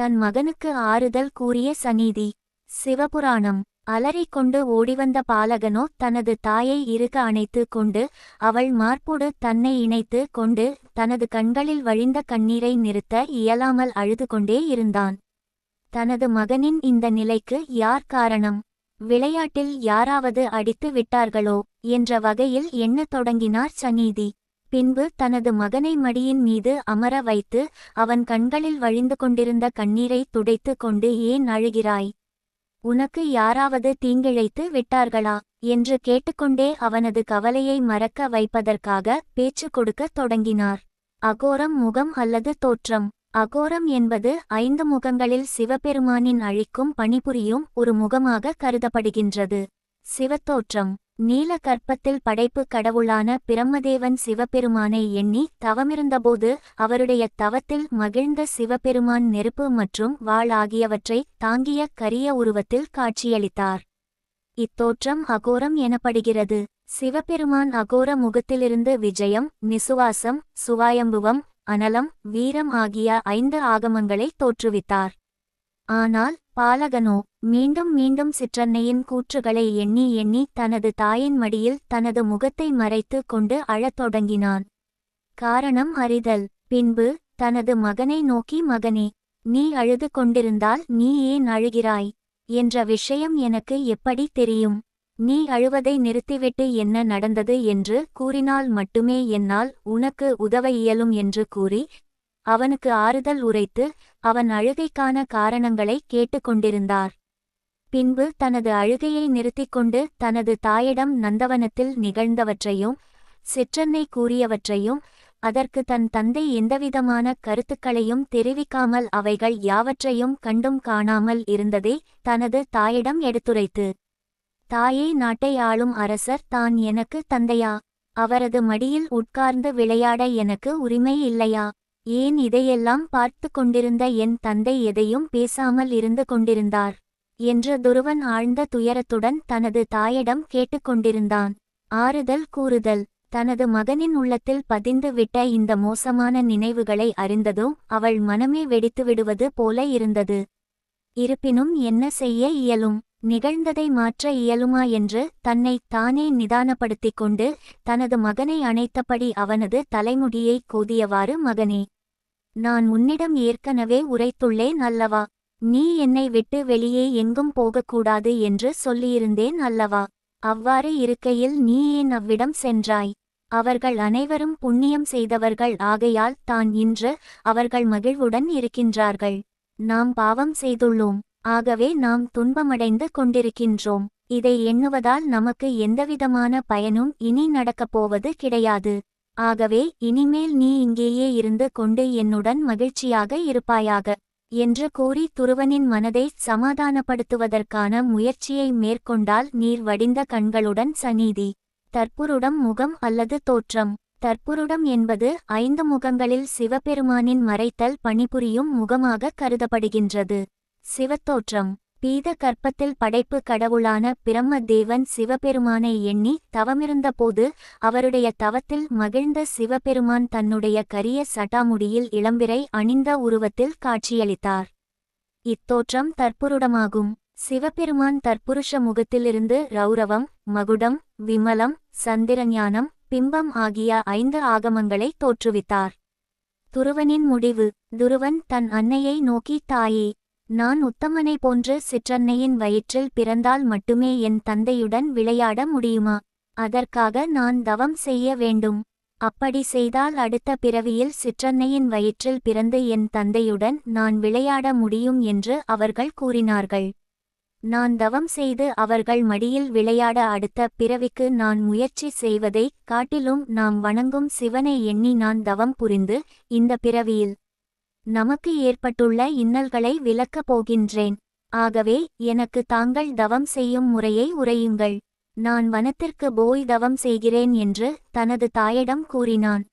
தன் மகனுக்கு ஆறுதல் கூறிய சநீதி சிவபுராணம். அலறிக் கொண்டு ஓடிவந்த பாலகனோ தனது தாயை இறுக அணைத்து கொண்டு அவள் மார்போடு தன்னை இணைத்து கொண்டு தனது கண்களில் வழிந்த கண்ணீரை நிறுத்த இயலாமல் அழுது கொண்டே இருந்தான். தனது மகனின் இந்த நிலைக்கு யார் காரணம்? விளையாட்டில் யாராவது அடித்து விட்டார்களோ? என்ற வகையில் எண்ணத் தொடங்கினார் சநீதி? பின்பு தனது மகனை மடியின் மீது அமர வைத்து அவன் கண்களில் வழிந்து கொண்டிருந்த கண்ணீரை துடைத்து கொண்டு ஏன் அழுகிறாய்? உனக்கு யாராவது தீங்கிழைத்து விட்டார்களா? என்று கேட்டுக்கொண்டே அவனது கவலையை மறக்க வைப்பதற்காக பேச்சு கொடுக்கத் தொடங்கினார். அகோரம் முகம் அல்லது தோற்றம்? அகோரம் என்பது ஐந்து முகங்களில் சிவபெருமானின் அழிக்கும் பணிபுரியும் ஒரு முகமாக கருதப்படுகின்றது. சிவத்தோற்றம். நீல கற்பத்தில் படைப்பு கடவுளான பிரம்மதேவன் சிவபெருமானை எண்ணி தவமிருந்தபோது அவருடைய தவத்தில் மகிழ்ந்த சிவபெருமான் நெருப்பு மற்றும் வாள் ஆகியவற்றை தாங்கிய கரிய உருவத்தில் காட்சியளித்தார். இத்தோற்றம் அகோரம் எனப்படுகிறது. சிவபெருமான் அகோர முகத்திலிருந்து விஜயம் நிசுவாசம் சுவாயம்புவம் அனலம் வீரம் ஆகிய ஐந்து ஆகமங்களை தோற்றுவித்தார். ஆனால் பாலகனோ மீண்டும் மீண்டும் சிற்றன்னையின் கூற்றுகளை எண்ணி எண்ணி தனது தாயின் மடியில் தனது முகத்தை மறைத்து கொண்டு அழத் தொடங்கினான். காரணம் அறிதல். பின்பு தனது மகனை நோக்கி மகனே நீ அழுது கொண்டிருந்தால் நீ ஏன் அழுகிறாய்? என்ற விஷயம் எனக்கு எப்படி தெரியும்? நீ அழுவதை நிறுத்திவிட்டு என்ன நடந்தது? என்று கூறினால் மட்டுமே என்னால் உனக்கு உதவ இயலும் என்று கூறி அவனுக்கு ஆறுதல் உரைத்து அவன் அழுகைக்கான காரணங்களை கேட்டுக்கொண்டிருந்தார் பின்பு தனது அழுகையை நிறுத்திக் கொண்டு தனது தாயிடம் நந்தவனத்தில் நிகழ்ந்தவற்றையும் சிற்றன்னை கூறியவற்றையும் அதற்கு தன் தந்தை எந்தவிதமான கருத்துக்களையும் தெரிவிக்காமல் அவைகள் யாவற்றையும் கண்டும் காணாமல் இருந்ததை தனது தாயிடம் எடுத்துரைத்து தாயே நாட்டை ஆளும் அரசர் தான் எனக்கு தந்தையா? அவரது மடியில் உட்கார்ந்து விளையாட எனக்கு உரிமை இல்லையா? ஏன் இதையெல்லாம் பார்த்து கொண்டிருந்த என் தந்தை எதையும் பேசாமல் இருந்து கொண்டிருந்தார்? என்று துருவன் ஆழ்ந்த துயரத்துடன் தனது தாயிடம் கேட்டுக்கொண்டிருந்தான் ஆறுதல் கூறுதல். தனது மகனின் உள்ளத்தில் பதிந்து விட்ட இந்த மோசமான நினைவுகளை அறிந்ததும் அவள் மனமே வெடித்து விடுவது போல இருந்தது. இருப்பினும் என்ன செய்ய இயலும்? நிகழ்ந்ததை மாற்ற இயலுமா என்று தன்னை தானே நிதானப்படுத்திக் கொண்டு தனது மகனை அணைத்தபடி அவனது தலைமுடியை கோதியவாறு மகனே நான் உன்னிடம் ஏற்கனவே உரைத்துள்ளேன் அல்லவா? நீ என்னை விட்டு வெளியே எங்கும் போகக்கூடாது என்று சொல்லியிருந்தேன் அல்லவா? அவ்வாறு இருக்கையில் நீ ஏன் அவ்விடம் சென்றாய்? அவர்கள் அனைவரும் புண்ணியம் செய்தவர்கள் ஆகையால் தான் இன்று அவர்கள் மகிழ்வுடன் இருக்கின்றார்கள். நாம் பாவம் செய்துள்ளோம். ஆகவே நாம் துன்பமடைந்து கொண்டிருக்கின்றோம். இதை எண்ணுவதால் நமக்கு எந்தவிதமான பயனும் இனி நடக்கப் போவது கிடையாது. ஆகவே இனிமேல் நீ இங்கேயே இருந்து கொண்டு என்னுடன் மகிழ்ச்சியாக இருப்பாயாக என்று கூறி துருவனின் மனதை சமாதானப்படுத்துவதற்கான முயற்சியை மேற்கொண்டால் நீர் வடிந்த கண்களுடன் சநீதி தற்புருடம் முகம் அல்லது தோற்றம் தற்புருடம் என்பது ஐந்து முகங்களில் சிவபெருமானின் மறைத்தல் பணிபுரியும் முகமாக கருதப்படுகின்றது. சிவத்தோற்றம் பீத கற்பத்தில் படைப்பு கடவுளான பிரம்ம தேவன் சிவபெருமானை எண்ணி தவமிருந்தபோது அவருடைய தவத்தில் மகிழ்ந்த சிவபெருமான் தன்னுடைய கரிய சட்டாமுடியில் இளம்பிறை அணிந்த உருவத்தில் காட்சியளித்தார். இத்தோற்றம் தற்புருடமாகும். சிவபெருமான் தற்புருஷ முகத்திலிருந்து ரௌரவம் மகுடம் விமலம் சந்திரஞானம் பிம்பம் ஆகிய ஐந்து ஆகமங்களை தோற்றுவித்தார். துருவனின் முடிவு துருவன் தன் அன்னையை நோக்கி தாயே நான் உத்தமனை போன்று சிற்றன்னையின் வயிற்றில் பிறந்தால் மட்டுமே என் தந்தையுடன் விளையாட முடியுமா? அதற்காக நான் தவம் செய்ய வேண்டும். அப்படி செய்தால் அடுத்த பிறவியில் சிற்றன்னையின் வயிற்றில் பிறந்து என் தந்தையுடன் நான் விளையாட முடியும் என்று அவர்கள் கூறினார்கள். நான் தவம் செய்து அவர்கள் மடியில் விளையாட அடுத்த பிறவிக்கு நான் முயற்சி செய்வதை காட்டிலும் நாம் வணங்கும் சிவனை எண்ணி நான் தவம் புரிந்து இந்த பிறவியில் நமக்கு ஏற்பட்டுள்ள இன்னல்களை விளக்கப் போகின்றேன். ஆகவே எனக்கு தாங்கள் தவம் செய்யும் முறையை உரையுங்கள். நான் வனத்திற்கு போய் தவம் செய்கிறேன் என்று தனது தாயிடம் கூறினான்.